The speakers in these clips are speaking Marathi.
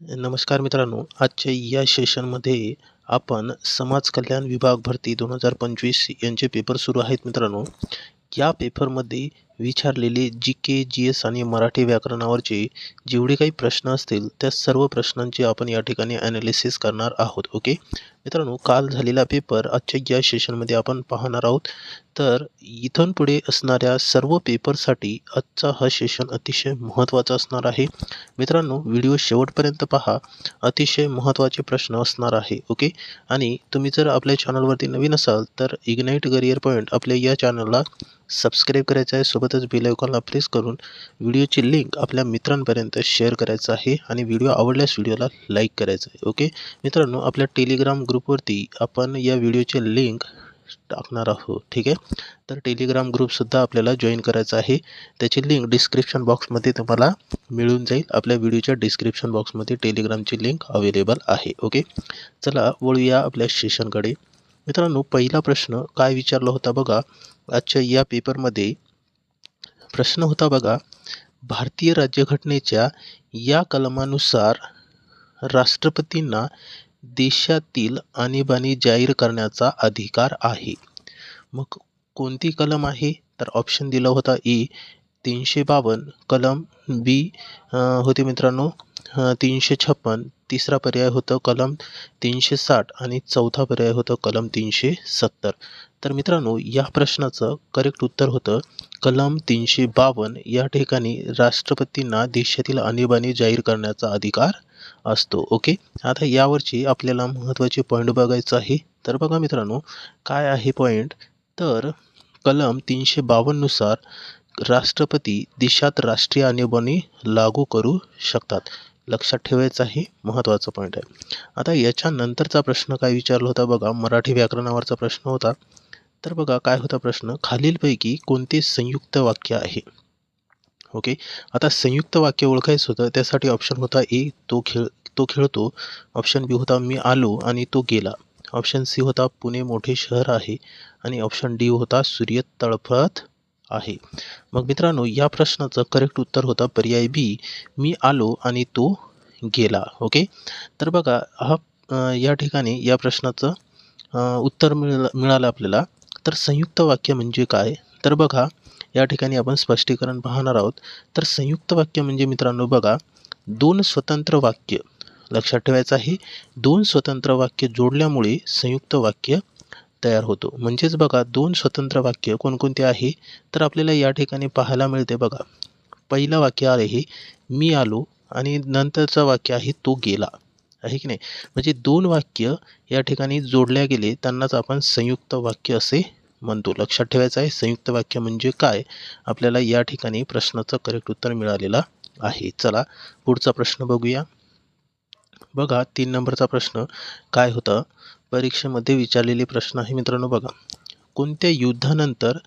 नमस्कार मित्रांनो आजच्या या सेशनमध्ये आपण समाज कल्याण विभाग भरती दोन हजार पंचवीस यांचे पेपर सुरू आहेत मित्रांनो. या पेपरमध्ये विचारलेले जी के जी एस आणि मराठी व्याकरणावरचे जेवढे काही प्रश्न असतील त्या सर्व प्रश्नांचे आपण या ठिकाणी ॲनालिसिस करणार आहोत ओके मित्रांनो काल झालेला पेपर आजच्या या सेशनमध्ये आपण पाहणार आहोत. तर इथून पुढे असणाऱ्या सर्व पेपरसाठी आजचा हा सेशन अतिशय महत्त्वाचा असणार आहे. मित्रांनो व्हिडिओ शेवटपर्यंत पहा. अतिशय महत्त्वाचे प्रश्न असणार आहे ओके आणि तुम्ही जर आपल्या चॅनलवरती नवीन असाल तर इग्नाईट करिअर पॉईंट आपल्या या चॅनलला सबस्क्राईब करायचं आहे. सोबतच बेल आयकॉनला प्रेस करून व्हिडिओची लिंक आपल्या मित्रांपर्यंत शेअर करायचं आहे आणि व्हिडिओ आवडल्यास व्हिडिओला लाईक करायचं आहे ओके? मित्रांनो आपल्या टेलिग्राम ग्रुपवरती आपण या व्हिडिओचे लिंक टाकणार आहोत ठीक आहे? तर टेलिग्राम ग्रुपसुद्धा आपल्याला जॉईन करायचं आहे. त्याची लिंक डिस्क्रिप्शन बॉक्समध्ये तुम्हाला मिळून जाईल. आपल्या व्हिडिओच्या डिस्क्रिप्शन बॉक्समध्ये टेलिग्रामची लिंक अवेलेबल आहे ओके? चला वळूया आपल्या सेशनकडे. मित्रांनो पहिला प्रश्न काय विचारला होता बघा? आजच्या या पेपरमध्ये प्रश्न होता बघा भारतीय राज्यघटनेच्या या कलमानुसार राष्ट्रपतींना देशातील आणीबाणी जाहीर करण्याचा अधिकार आहे. मग कोणती कलम आहे? तर ऑप्शन दिला होता ए तीनशे बावन्न. कलम बी होते मित्रांनो तीनशे छप्पन. तिसरा पर्याय होतं कलम तीनशे साठ आणि चौथा पर्याय होतं कलम तीनशे सत्तर तर मित्रांनो या प्रश्नाचं करेक्ट उत्तर होतं कलम तीनशे बावन्न या ठिकाणी राष्ट्रपतींना देशातील आणीबाणी जाहीर करण्याचा अधिकार असतो. ओके? आता यावरची आपल्याला महत्त्वाचे पॉईंट बघायचं आहे. तर बघा मित्रांनो काय आहे पॉईंट तर कलम तीनशे बावन्ननुसार राष्ट्रपती देशात राष्ट्रीय आणीबाणी लागू करू शकतात. लक्षात ठेवायचं महत्त्वाचा पॉईंट आहे. आता याच्यानंतरचा प्रश्न काय विचारला होता बघा मराठी व्याकरणावरचा प्रश्न होता. तर बघा काय होता प्रश्न? खालीलपैकी कोणते संयुक्त वाक्य आहे? ओके आता संयुक्त वाक्य ओळखायचं होतं त्यासाठी ऑप्शन होता ए तो खेळ तो खेळतो. ऑप्शन बी होता मी आलो आणि तो गेला. ऑप्शन सी होता पुणे मोठे शहर आहे. आणि ऑप्शन डी होता सूर्य तळफळत आहे. मग मित्रांनो या प्रश्नाचं करेक्ट उत्तर होता पर्याय बी मी आलो आणि तो गेला ओके तर बघा हा या ठिकाणी या प्रश्नाचं उत्तर मिळ मिळालं आपल्याला. तर संयुक्त वाक्य म्हणजे काय? तर बघा या ठिकाणी आपण स्पष्टीकरण पाहणार आहोत. तर संयुक्त वाक्य म्हणजे मित्रांनो बघा दोन स्वतंत्र वाक्य. लक्षात ठेवायचं आहे दोन स्वतंत्र वाक्य जोडल्यामुळे संयुक्त वाक्य तयार होतो. म्हणजेच बघा दोन स्वतंत्र वाक्य कोणकोणते आहे तर आपल्याला या ठिकाणी पाहायला मिळते बघा. पहिलं वाक्य आहे मी आलो आणि नंतरचं वाक्य आहे तो गेला. आहे की नाही? म्हणजे दोन वाक्य या ठिकाणी जोडल्या गेले त्यांनाच आपण संयुक्त वाक्य असे म्हणतो. लक्षात ठेवायचं आहे संयुक्त वाक्य म्हणजे काय? आपल्याला या ठिकाणी प्रश्नाचं करेक्ट उत्तर मिळालेलं आहे. चला पुढचा प्रश्न बघूया. बघा तीन नंबरचा प्रश्न. काय होता? परीक्षेमध्ये विचारलेले प्रश्न आहे मित्रांनो बघा. कोणत्या युद्धानंतर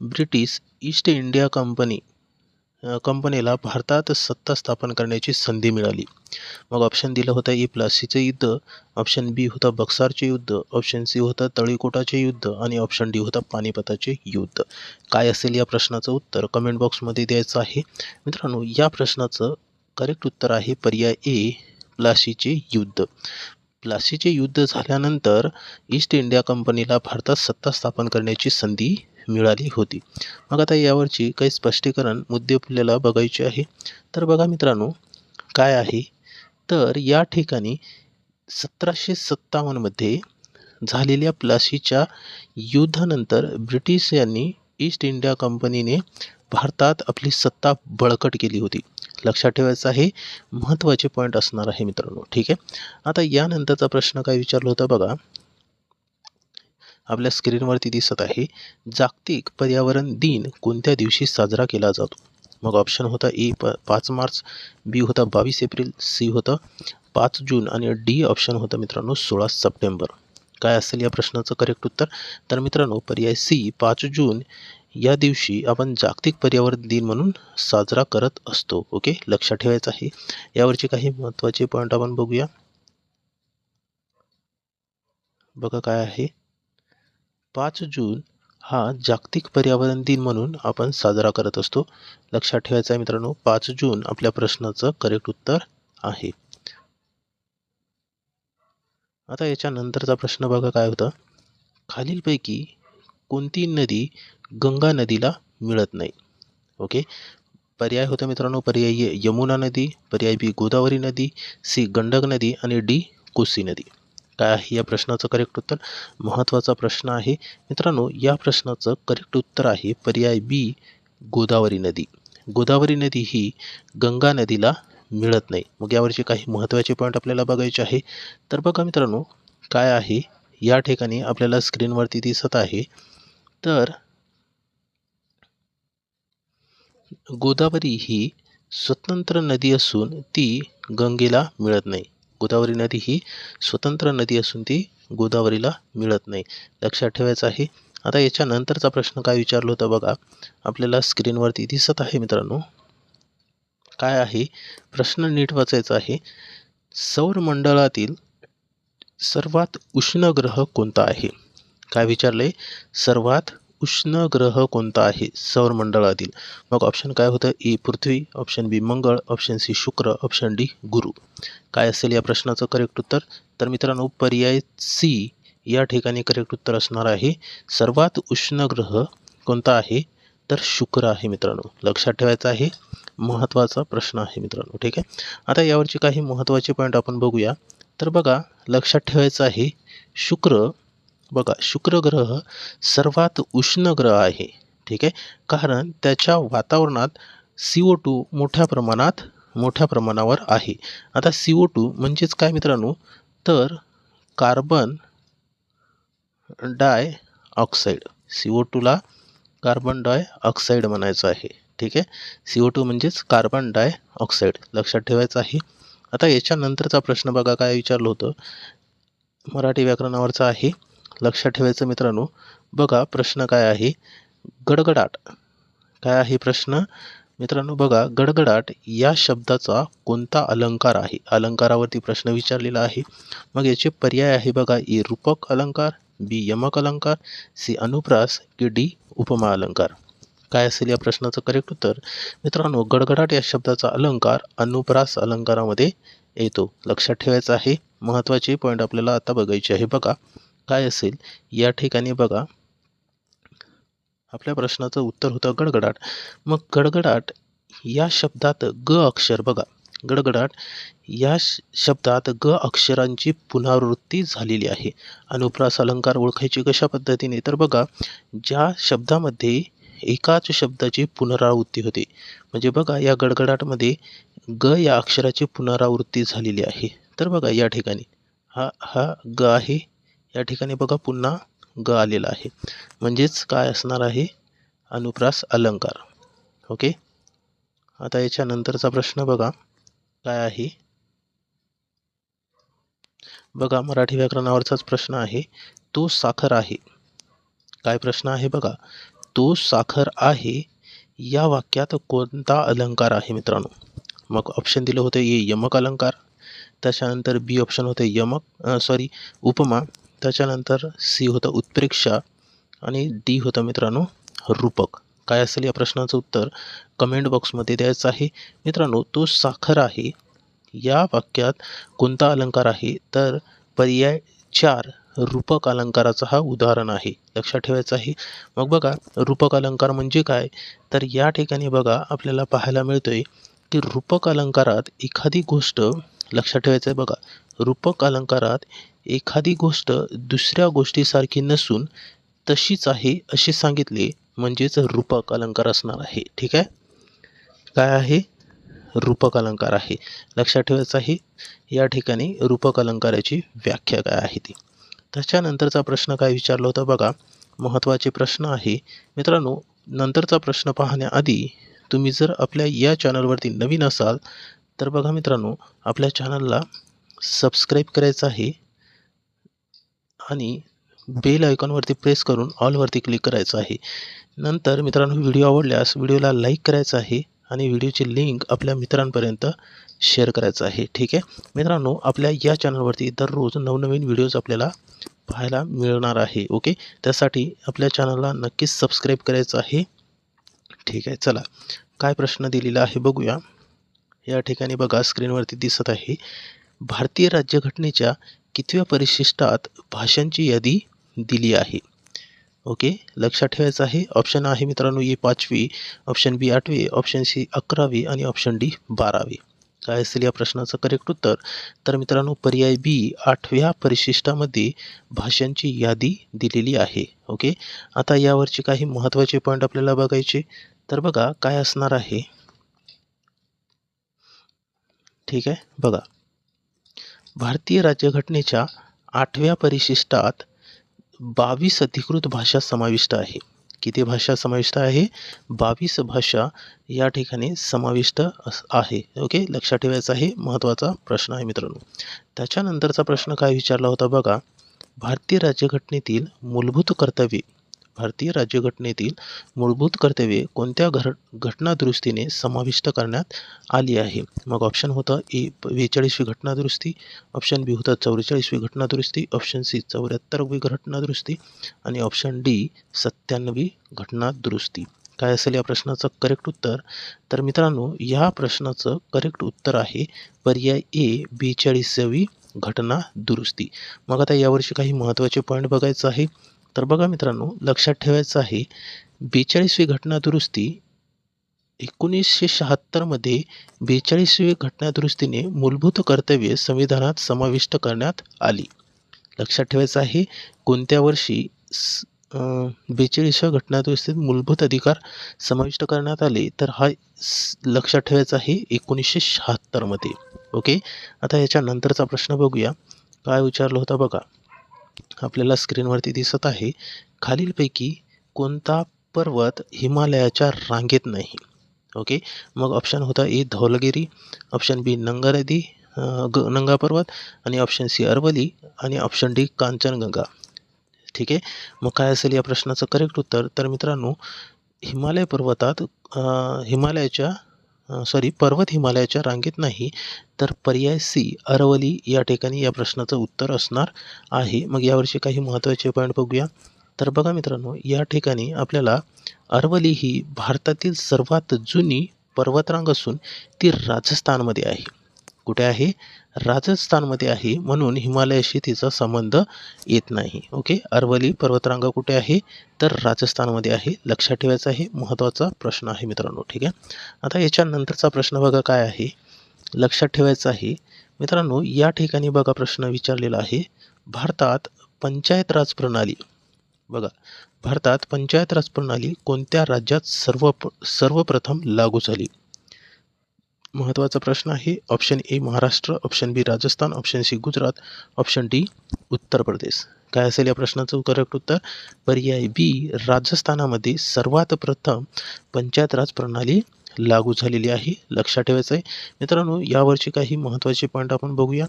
ब्रिटिश ईस्ट इंडिया कंपनी कंपनीला भारतात सत्ता स्थापन करण्याची संधी मिळाली? मग ऑप्शन दिलं होतं ए प्लासीचे युद्ध. ऑप्शन बी होतं बक्सारचे युद्ध. ऑप्शन सी होतं तळीकोटाचे युद्ध. आणि ऑप्शन डी होतं पानिपताचे युद्ध. काय असेल या प्रश्नाचं उत्तर कमेंट बॉक्समध्ये द्यायचं आहे. मित्रांनो या प्रश्नाचं करेक्ट उत्तर आहे पर्याय ए प्लासीचे युद्ध. प्लासीचे युद्ध झाल्यानंतर ईस्ट इंडिया कंपनीला भारतात सत्ता स्थापन करण्याची संधी मिळाली होती. मग आता यावरची काही स्पष्टीकरण मुद्दे आपल्याला बघायचे आहे. तर बघा मित्रांनो काय आहे? तर या ठिकाणी सतराशे सत्तावन्नमध्ये झालेल्या प्लासीच्या युद्धानंतर ब्रिटिश यांनी ईस्ट इंडिया कंपनीने भारतात आपली सत्ता बळकट केली होती. लक्षात ठेवायचं आहे महत्त्वाचे पॉईंट असणार आहे मित्रांनो. ठीक आहे? आता यानंतरचा प्रश्न काय विचारला होता बघा. आपल्या स्क्रीनवरती दिसत आहे जागतिक पर्यावरण दिन कोणत्या दिवशी साजरा केला जातो? मग ऑप्शन होता ए प पाच मार्च बी होता बावीस एप्रिल सी होतं पाच जून आणि डी ऑप्शन होतं मित्रांनो सोळा सप्टेंबर. काय असेल या प्रश्नाचं करेक्ट उत्तर? तर मित्रांनो पर्याय सी पाच जून या दिवशी आपण जागतिक पर्यावरण दिन म्हणून साजरा करत असतो. ओके? लक्षात ठेवायचं आहे. यावरचे काही महत्त्वाचे पॉईंट आपण बघूया. बघा काय आहे. पाच जून हा जागतिक पर्यावरण दिन म्हणून आपण साजरा करत असतो. लक्षात ठेवायचं आहे मित्रांनो पाच जून आपल्या प्रश्नाचं करेक्ट उत्तर आहे. आता याच्यानंतरचा प्रश्न बघा काय होता. खालीलपैकी कोणती नदी गंगा नदीला मिळत नाही. ओके पर्याय होतं मित्रांनो पर्याय ए यमुना नदी पर्याय बी गोदावरी नदी सी गंडक नदी आणि डी कोसी नदी. काय आहे? या प्रश्नाचं करेक्ट उत्तर? महत्त्वाचा प्रश्न आहे. मित्रांनो या प्रश्नाचं करेक्ट उत्तर आहे पर्याय बी गोदावरी नदी. गोदावरी नदी ही गंगा नदीला मिळत नाही. मग यावरचे काही महत्त्वाचे पॉईंट आपल्याला बघायचे आहे. तर बघा मित्रांनो काय आहे? या ठिकाणी आपल्याला स्क्रीनवरती दिसत आहे. तर गोदावरी ही स्वतंत्र नदी असून ती गंगेला मिळत नाही. गोदावरी नदी ही स्वतंत्र नदी असून ती गोदावरीला मिळत नाही. लक्षात ठेवायचं आहे. आता याच्यानंतरचा प्रश्न काय विचारला होता बघा. आपल्याला स्क्रीनवरती दिसत आहे मित्रांनो. काय आहे? प्रश्न नीट वाचायचा आहे. सौरमंडळातील सर्वात उष्ण ग्रह कोणता आहे? काय विचारले सर्वात उष्ण ग्रह कोणता आहे? सौरमंडळातील मग ऑप्शन काय होतं? ए पृथ्वी ऑप्शन बी मंगळ ऑप्शन सी शुक्र ऑप्शन डी गुरु. काय असेल या प्रश्नाचं करेक्ट उत्तर? तर मित्रांनो पर्याय सी या ठिकाणी करेक्ट उत्तर असणार आहे. सर्वात उष्ण ग्रह कोणता आहे? तर शुक्र आहे मित्रांनो. लक्षात ठेवायचं आहे. महत्त्वाचा प्रश्न आहे मित्रांनो. ठीक आहे? आता यावरचे काही महत्त्वाचे पॉईंट आपण बघूया. तर बघा लक्षात ठेवायचं आहे. शुक्र बघा शुक्र ग्रह सर्वात उष्ण ग्रह आहे ठीक आहे? कारण त्याच्या वातावरणात सी ओ टू मोठ्या प्रमाणात मोठ्या प्रमाणावर आहे. आता सी ओ टू म्हणजेच काय मित्रांनो? तर carbon dioxide C O टूला कार्बन डाय ऑक्साईड म्हणायचं आहे ठीक आहे? सी ओ टू म्हणजेच कार्बन डाय ऑक्साईड लक्षात ठेवायचं आहे. आता याच्यानंतरचा प्रश्न बघा काय विचारलं होतं? मराठी व्याकरणावरचा आहे. लक्षात ठेवायचं मित्रांनो. बघा प्रश्न काय आहे? गडगडाट. काय आहे प्रश्न? मित्रांनो बघा गडगडाट या शब्दाचा कोणता अलंकार आहे? अलंकारावरती प्रश्न विचारलेला आहे. मग याचे पर्याय आहे बघा ए रूपक अलंकार बी यमक अलंकार सी अनुप्रास की डी उपमा अलंकार. काय असेल या प्रश्नाचं करेक्ट उत्तर? मित्रांनो गडगडाट या शब्दाचा अलंकार अनुप्रास अलंकारामध्ये येतो. लक्षात ठेवायचं आहे. महत्त्वाचे पॉईंट आपल्याला आता बघायचे आहे. बघा काय असेल या ठिकाणी बघा. आपल्या प्रश्नाचं उत्तर होतं गडगडाट. मग गडगडाट या शब्दात ग अक्षर बघा. गडगडाट या शब्दात ग अक्षरांची पुनरावृत्ती झालेली आहे. अनुप्रास अलंकार ओळखायची कशा पद्धतीने? तर बघा ज्या शब्दामध्ये एकाच शब्दाची पुनरावृत्ती होते. म्हणजे बघा या गडगडाटमध्ये ग या अक्षराची पुनरावृत्ती झालेली आहे. तर बघा या ठिकाणी. हा हा ग आहे. या ठिकाणी बघा पुन्हा ग आलेला आहे. म्हणजेच काय असणार आहे? अनुप्रास अलंकार. ओके? आता याच्यानंतरचा प्रश्न बघा. काय आहे? बघा मराठी व्याकरणावरचाच प्रश्न आहे. तो साखर आहे. काय प्रश्न आहे बघा? तो साखर आहे. या वाक्यात कोणता अलंकार आहे मित्रांनो? मग ऑप्शन दिलं होतं ये यमक अलंकार. त्याच्यानंतर बी ऑप्शन होते यमक सॉरी उपमा. त्याच्यानंतर सी होतं उत्प्रेक्षा आणि डी होतं मित्रांनो रूपक. काय असेल या प्रश्नाचं उत्तर? कमेंट बॉक्समध्ये द्यायचं आहे. मित्रांनो तो साखर आहे. या वाक्यात कोणता अलंकार आहे? तर पर्याय चार रूपक अलंकाराचं हा उदाहरण आहे. लक्षात ठेवायचं आहे. मग बघा रूपक अलंकार म्हणजे काय? तर या ठिकाणी बघा आपल्याला पाहायला मिळतोय की रूपक अलंकारात एखादी गोष्ट लक्षात ठेवायचं आहे बघा रूपक अलंकारात एखादी गोष्ट दुसऱ्या गोष्टीसारखी नसून तशीच आहे असे सांगितले म्हणजेच रूपक अलंकार असणार आहे. ठीक आहे? काय आहे? रूपक अलंकार आहे. लक्षात ठेवायचं आहे या ठिकाणी रूपक अलंकाराची व्याख्या काय आहे ती? त्याच्यानंतरचा प्रश्न काय विचारला होता बघा. महत्त्वाचे प्रश्न आहे. मित्रांनो नंतरचा प्रश्न पाहण्याआधी तुम्ही जर आपल्या या चॅनलवरती नवीन असाल तर बघा मित्रांनो आपल्या चॅनलला सबस्क्राईब करायचं आहे. आणि बेल आयकॉनवरती प्रेस करून ऑलवरती क्लिक करायचं आहे. नंतर मित्रांनो व्हिडिओ आवडल्यास व्हिडिओला लाईक करायचं आहे आणि व्हिडिओची लिंक आपल्या मित्रांपर्यंत शेअर करायचं आहे. ठीक आहे? मित्रांनो आपल्या या चॅनलवरती दररोज नवनवीन व्हिडिओज आपल्याला पाहायला मिळणार आहे. ओके त्यासाठी आपल्या चॅनलला नक्कीच सबस्क्राईब करायचं आहे. ठीक आहे? चला. काय प्रश्न दिलेला आहे बघूया. या ठिकाणी बघा स्क्रीनवरती दिसत आहे. भारतीय राज्यघटनेच्या कितव्या परिशिष्टात भाषांची यादी दिली आहे? ओके लक्षात ठेवायचं आहे. ऑप्शन आहे मित्रांनो ए पाचवी ऑप्शन बी आठवी ऑप्शन सी अकरावी आणि ऑप्शन डी बारावी. काय असेल या प्रश्नाचं करेक्ट उत्तर? तर मित्रांनो पर्याय बी आठव्या परिशिष्टामध्ये भाषांची यादी दिलेली आहे. ओके आता यावरचे काही महत्त्वाचे पॉईंट आपल्याला बघायचे. तर बघा काय असणार आहे? ठीक आहे बघा. भारतीय राज्यघटनेच्या आठव्या परिशिष्टात बावीस अधिकृत भाषा समाविष्ट आहे. किती भाषा समाविष्ट आहे? बावीस भाषा या ठिकाणी समाविष्ट आहे. ओके? लक्षात ठेवायचं आहे महत्त्वाचा प्रश्न आहे मित्रांनो. त्याच्यानंतरचा प्रश्न काय विचारला होता बघा. भारतीय राज्यघटनेतील मूलभूत कर्तव्ये भारतीय राज्यघटनेतील मूलभूत कर्तव्ये कोणत्या घर घटनादुरुस्तीने समाविष्ट करण्यात आली आहे? मग ऑप्शन होतं ए बेचाळीसवी घटनादुरुस्ती ऑप्शन बी होतं चौवेचाळीसवी घटनादुरुस्ती ऑप्शन सी चौऱ्याहत्तरवी घटनादुरुस्ती आणि ऑप्शन डी सत्त्याण्णवी घटनादुरुस्ती. काय असेल या प्रश्नाचं करेक्ट उत्तर? तर मित्रांनो या प्रश्नाचं करेक्ट उत्तर आहे पर्याय ए बेचाळीसावी घटना दुरुस्ती मग आता यावर्षी काही महत्त्वाचे पॉईंट बघायचं आहे. तर बघा मित्रांनो लक्षात ठेवायचं आहे बेचाळीसवी घटना दुरुस्ती एकोणीसशे शहात्तरमध्ये बेचाळीसवी घटना दुरुस्तीने मूलभूत कर्तव्ये संविधानात समाविष्ट करण्यात आली. लक्षात ठेवायचं आहे कोणत्या वर्षी बेचाळीसव्या घटना दुरुस्तीत मूलभूत अधिकार समाविष्ट करण्यात आले? तर हा लक्षात ठेवायचा आहे एकोणीसशे शहात्तरमध्ये ओके? आता याच्यानंतरचा प्रश्न बघूया. काय विचारलं होता बघा. आपल्याला स्क्रीनवरती दिसत आहे. खालीलपैकी कोणता पर्वत हिमालयाच्या रांगेत नाही. ओके? मग ऑप्शन होता ए धौलगिरी. ऑप्शन बी नंगा नदी ग नंगा पर्वत. आणि ऑप्शन सी अरवली. आणि ऑप्शन डी कांचनगंगा. ठीक आहे? मग काय असेल या प्रश्नाचं करेक्ट उत्तर? तर मित्रांनो हिमालय पर्वतात हिमालयाच्या सॉरी पर्वत हिमालयाच्या रांगेत नाही तर पर्याय सी अरवली या ठिकाणी या प्रश्नाचं उत्तर असणार आहे. मग यावर्षी काही महत्त्वाचे पॉईंट बघूया. तर बघा मित्रांनो या ठिकाणी आपल्याला अरवली ही भारतातील सर्वात जुनी पर्वतरांग असून ती राजस्थानमध्ये आहे. कुठे आहे? राजस्थानमध्ये आहे म्हणून हिमालयाशी तिचा संबंध येत नाही. ओके? अरवली पर्वतरांग कुठे आहे? तर राजस्थानमध्ये आहे. लक्षात ठेवायचा आहे महत्त्वाचा प्रश्न आहे मित्रांनो. ठीक आहे? आता याच्यानंतरचा प्रश्न बघा काय आहे? लक्षात ठेवायचं आहे. मित्रांनो या ठिकाणी बघा प्रश्न विचारलेला आहे. भारतात पंचायत राज प्रणाली. बघा भारतात पंचायत राज प्रणाली कोणत्या राज्यात सर्व सर्वप्रथम लागू झाली? महत्त्वाचा प्रश्न आहे. Option A Maharashtra. Option B Rajasthan. Option C Gujarat. Option D Uttar Pradesh. काय असेल या प्रश्नाचं करेक्ट उत्तर? पर्याय बी राजस्थानामध्ये सर्वात प्रथम पंचायत राज प्रणाली लागू झालेली आहे. लक्षात ठेवायचं आहे. मित्रांनो यावरची काही महत्त्वाचे पॉईंट आपण बघूया.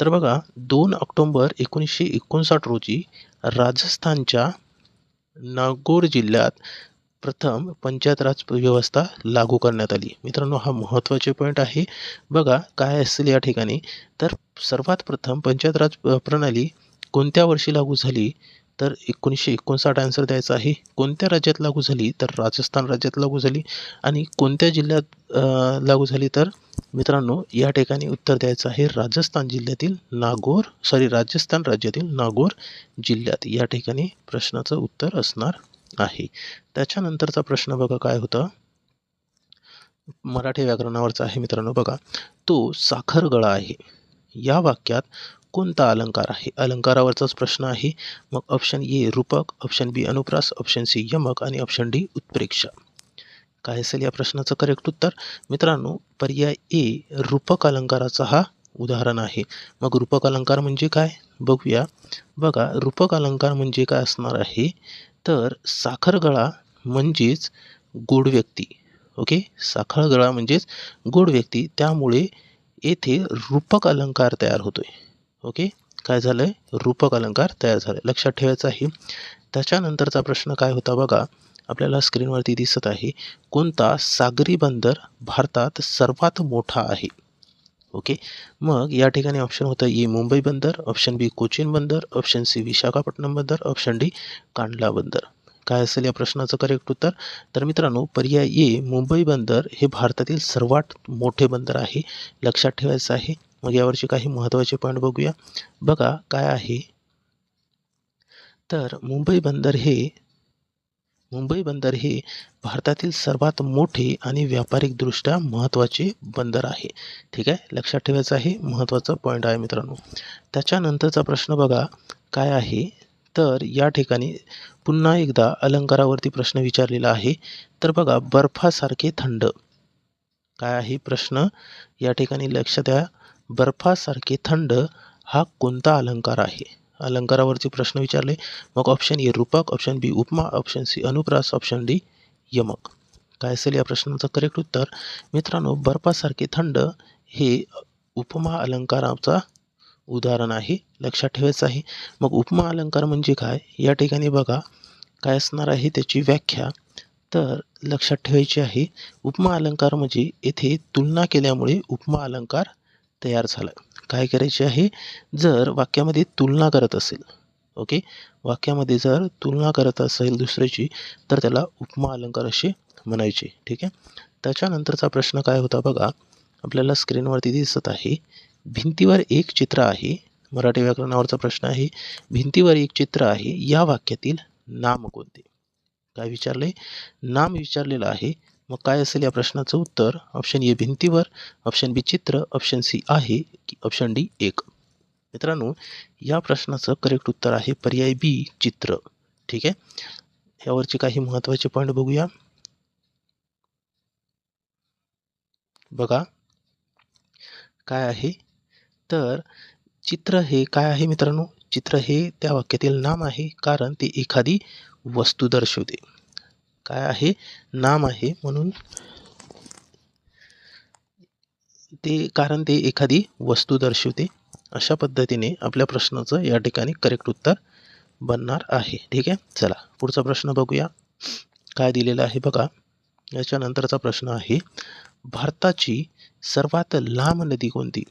तर बघा दोन ऑक्टोंबर एकोणीसशे एकोणसाठ रोजी राजस्थानच्या नागोर जिल्ह्यात प्रथम पंचायत राज व्यवस्था लागू करण्यात आली. मित्रांनो हा महत्त्वाचे पॉईंट आहे. बघा काय असेल या ठिकाणी? तर सर्वात प्रथम पंचायत राज प्रणाली कोणत्या वर्षी लागू झाली? तर एकोणीसशे एकोणसाठ आन्सर द्यायचा आहे. कोणत्या राज्यात लागू झाली? तर राजस्थान राज्यात लागू झाली. आणि कोणत्या जिल्ह्यात लागू झाली? तर मित्रांनो या ठिकाणी उत्तर द्यायचं आहे. राजस्थान जिल्ह्यातील नागोर सॉरी राजस्थान राज्यातील नागोर जिल्ह्यात या ठिकाणी प्रश्नाचं उत्तर असणार आहे. त्याच्यानंतरचा प्रश्न बघा काय होता? मराठी व्याकरणावरचा आहे मित्रांनो बघा. तो साखर गळा आहे. या वाक्यात कोणता अलंकार आहे? अलंकारावरचाच प्रश्न आहे. मग ऑप्शन ए रूपक ऑप्शन बी अनुप्रास ऑप्शन सी यमक आणि ऑप्शन डी उत्प्रेक्षा. काय असेल या प्रश्नाचं करेक्ट उत्तर? मित्रांनो पर्याय ए रूपक अलंकाराचा हा उदाहरण आहे. मग रूपक अलंकार म्हणजे काय? बघूया. बघा रूपक अलंकार म्हणजे काय असणार आहे? तर साखरगळा म्हणजेच गोड व्यक्ती. ओके? साखरगळा म्हणजेच गोड व्यक्ती. त्यामुळे येथे रूपक अलंकार तयार होतो आहे ओके? काय झालं आहे रूपक अलंकार तयार झाले लक्षात ठेवायचं आहे. त्याच्यानंतरचा प्रश्न काय होता बघा. आपल्याला स्क्रीनवरती दिसत आहे. कोणता सागरी बंदर भारतात सर्वात मोठा आहे? ओके? मग या ठिकाणी ऑप्शन होतं ए मुंबई बंदर ऑप्शन बी कोचीन बंदर ऑप्शन सी विशाखापट्टणम बंदर ऑप्शन डी कांडला बंदर. काय असेल या प्रश्नाचं करेक्ट उत्तर? तर मित्रांनो पर्याय ए मुंबई बंदर हे भारतातील सर्वात मोठे बंदर आहे लक्षात ठेवायचं आहे. मग यावरचे काही महत्त्वाचे पॉईंट बघूया. बघा काय आहे? तर मुंबई बंदर हे मुंबई बंदर हे भारतातील सर्वात मोठे आणि व्यापारिकदृष्ट्या महत्त्वाचे बंदर आहे. ठीक आहे? लक्षात ठेवायचं आहे महत्त्वाचा पॉईंट आहे मित्रांनो. त्याच्यानंतरचा प्रश्न बघा काय आहे? तर या ठिकाणी पुन्हा एकदा अलंकारावरती प्रश्न विचारलेला आहे. तर बघा बर्फासारखे थंड. काय आहे प्रश्न? या ठिकाणी लक्ष द्या. बर्फासारखे थंड हा कोणता अलंकार आहे? अलंकारावरती प्रश्न विचारले. मग ऑप्शन ए रूपक ऑप्शन बी उपमा ऑप्शन सी अनुप्रास ऑप्शन डी यमक. काय असेल या प्रश्नाचं करेक्ट उत्तर? मित्रांनो बर्फासारखे थंड हे उपमा अलंकाराचा उदाहरण आहे. लक्षात ठेवायचं आहे. मग उपमा अलंकार म्हणजे काय? या ठिकाणी बघा काय असणार आहे त्याची व्याख्या. तर लक्षात ठेवायची आहे उपमा अलंकार म्हणजे येथे तुलना केल्यामुळे उपमा अलंकार तयार झाला. काय करायचे आहे? जर वाक्यामध्ये तुलना करत असेल ओके? वाक्यामध्ये जर तुलना करत असेल दुसऱ्याची तर त्याला उपमा अलंकार असे म्हणायचे ठीक आहे? त्याच्यानंतरचा प्रश्न काय होता बघा आपल्याला स्क्रीनवरती दिसत आहे भिंतीवर एक चित्र आहे मराठी व्याकरणावरचा प्रश्न आहे भिंतीवर एक चित्र आहे या वाक्यातील नाम कोणते? काय विचारले? नाम विचारलेलं आहे मग काय असेल या प्रश्नाचं उत्तर? ऑप्शन ए भिंतीवर ऑप्शन बी चित्र ऑप्शन सी आहे की ऑप्शन डी एक. मित्रांनो या प्रश्नाचं करेक्ट उत्तर आहे पर्याय बी चित्र. ठीक आहे? यावरचे काही महत्त्वाचे पॉईंट बघूया. बघा. काय आहे? तर चित्र हे काय आहे मित्रांनो? चित्र हे त्या वाक्यातील नाम आहे कारण ते एखादी वस्तू दर्शवते. काय आहे? नाम आहे म्हणून ते कारण ते एखादी वस्तू दर्शवते. अशा पद्धतीने आपल्या प्रश्नाचं या ठिकाणी करेक्ट उत्तर बनणार आहे. ठीक आहे? चला पुढचा प्रश्न बघूया. काय दिलेलं आहे बघा. याच्यानंतरचा प्रश्न आहे भारताची सर्वात लांब नदी कोणती?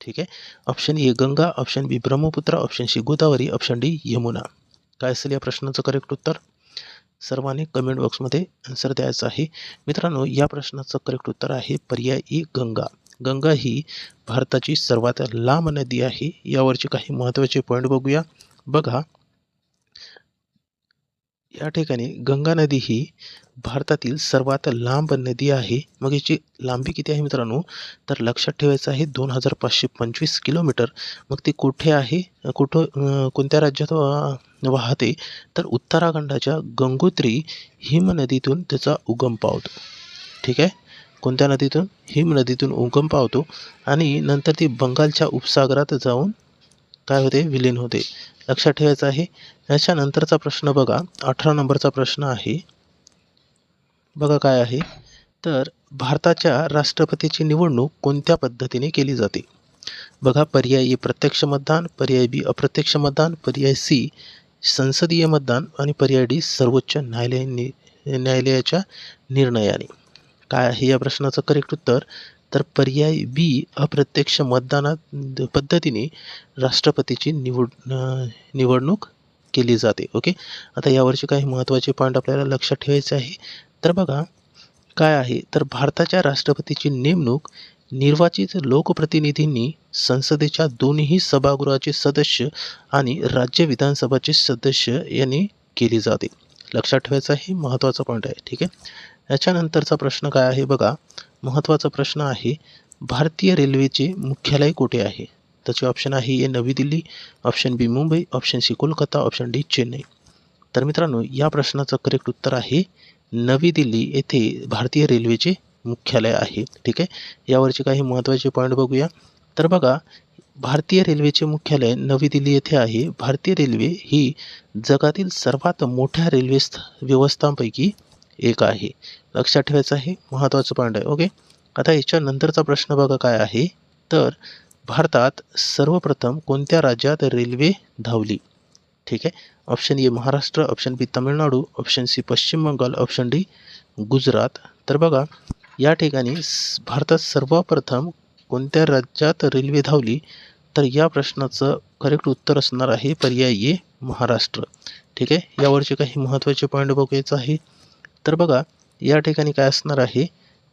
ठीक आहे? Option A Ganga. Option B Brahmaputra. Option C Godavari. Option D Yamuna. काय असेल या प्रश्नाचं करेक्ट उत्तर? सर्वांनी कमेंट बॉक्समध्ये आन्सर द्यायचा आहे. मित्रांनो या प्रश्नाचं करेक्ट उत्तर आहे पर्याय ई गंगा. गंगा ही भारताची सर्वात लांब नदी आहे. यावरचे काही महत्त्वाचे पॉईंट बघूया. बघा या ठिकाणी गंगा नदी ही भारतातील सर्वात लांब नदी आहे. मग याची लांबी किती आहे मित्रांनो? तर लक्षात ठेवायचं आहे दोन हजार पाचशे पंचवीस किलोमीटर. मग ती कुठे आहे? कुठं कोणत्या राज्यात वाहते तर उत्तराखंडाच्या गंगोत्री हिमनदीतून त्याचा उगम पावतो. ठीक आहे? कोणत्या नदीतून? हिम नदीतून उगम पावतो. आणि नंतर ती बंगालच्या उपसागरात जाऊन काय होते? विलीन होते. लक्षात ठेवायचं आहे. याच्यानंतरचा प्रश्न बघा. अठरा नंबरचा प्रश्न आहे. बघा काय आहे. तर भारताच्या राष्ट्रपतीची निवडणूक कोणत्या पद्धतीने केली जाते? बघा पर्यायी प्रत्यक्ष मतदान पर्याय बी अप्रत्यक्ष मतदान पर्याय सी संसदीय मतदान आणि पर्याय डी सर्वोच्च न्यायालय न्यायालयाच्या निर्णयाने. काय आहे या प्रश्नाचं करेक्ट उत्तर? तर पर्याय बी अप्रत्यक्ष मतदानात पद्धतीने राष्ट्रपतीची निवड निवडणूक केली जाते. ओके? आता यावरचे काही महत्त्वाचे पॉईंट आपल्याला लक्षात ठेवायचे आहे. तर बघा काय आहे? तर भारताच्या राष्ट्रपतीची नेमणूक निर्वाचित लोकप्रतिनिधींनी संसदेच्या दोन्ही सभागृहाचे सदस्य आणि राज्य विधानसभाचे सदस्य यांनी केली जाते. लक्षात ठेवायचं हे महत्त्वाचा पॉईंट आहे ठीक आहे? याच्यानंतरचा प्रश्न काय आहे बघा? महत्त्वाचा प्रश्न आहे भारतीय रेल्वेचे मुख्यालय कुठे आहे? त्याचे ऑप्शन आहे A Navi Delhi option B Mumbai option C Kolkata option D Chennai. तर मित्रांनो या प्रश्नाचं करेक्ट उत्तर आहे नवी दिल्ली येथे भारतीय रेल्वेचे मुख्यालय आहे. ठीक आहे? यावरचे काही महत्त्वाचे पॉईंट बघूया. तर बघा भारतीय रेल्वेचे मुख्यालय नवी दिल्ली येथे आहे. भारतीय रेल्वे ही जगातील सर्वात मोठ्या रेल्वे व्यवस्थांपैकी एक आहे. लक्षात ठेवायचं आहे महत्त्वाचं पॉईंट आहे. ओके आता याच्यानंतरचा प्रश्न बघा काय आहे? तर भारतात सर्वप्रथम कोणत्या राज्यात रेल्वे धावली? ठीक आहे? Option A Maharashtra. Option B Tamil Nadu. Option C Paschim Bengal. Option D Gujarat. तर बघा या ठिकाणी भारतात सर्वप्रथम कोणत्या राज्यात रेल्वे धावली? तर या प्रश्नाचं करेक्ट उत्तर असणार आहे पर्याय ए महाराष्ट्र. ठीक आहे? यावरचे काही महत्त्वाचे पॉईंट बघायचं आहे. तर बघा या ठिकाणी काय असणार आहे?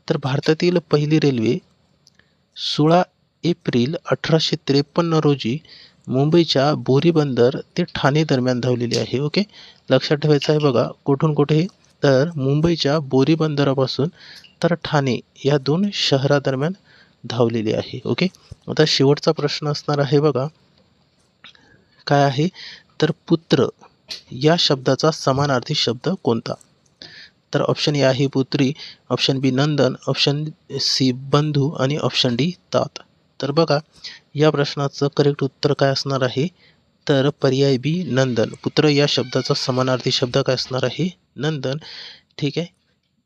तर भारतातील पहिली रेल्वे सोळा एप्रिल अठराशे त्रेपन्न रोजी मुंबईच्या बोरीबंदर ते ठाणे दरम्यान धावलेली आहे. ओके? लक्षात ठेवायचं आहे बघा कुठून कुठे? तर मुंबईच्या बोरीबंदरापासून तर ठाणे या दोन शहरादरम्यान धावलेली आहे. ओके? आता शेवटचा प्रश्न असणार आहे बघा. काय आहे? तर पुत्र या शब्दाचा समानार्थी शब्द कोणता? तर ऑप्शन ए आहे पुत्री ऑप्शन बी नंदन ऑप्शन सी बंधू आणि ऑप्शन डी तात. तर बघा या प्रश्नाचं करेक्ट उत्तर काय असणार आहे? तर पर्याय बी नंदन. पुत्र या शब्दाचा समानार्थी शब्द काय असणार आहे? नंदन. ठीक आहे.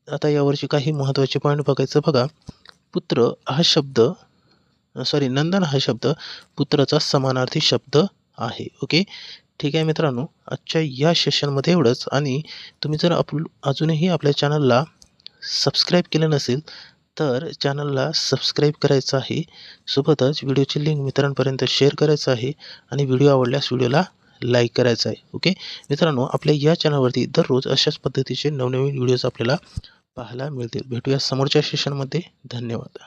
आता यावरचे काही महत्त्वाचे पॉईंट बघायचं. बघा. पुत्र हा शब्द सॉरी नंदन हा शब्द पुत्राचा समानार्थी शब्द आहे. ओके ठीक आहे मित्रांनो. आजच्या या सेशनमध्ये एवढंच. आणि तुम्ही जर आप अजूनही आपल्या चॅनलला सबस्क्राईब केलं नसेल तर चॅनलला सबस्क्राईब करायचं आहे. सोबतच व्हिडिओची लिंक मित्रांपर्यंत शेअर करायचं आहे आणि व्हिडिओ आवडल्यास व्हिडिओला लाईक करायचं आहे. ओके मित्रांनो आपल्या या चॅनलवरती दररोज अशाच पद्धतीचे नवनवीन व्हिडिओज आपल्याला पाहायला मिळतील. भेटूया समोरच्या सेशनमध्ये धन्यवाद.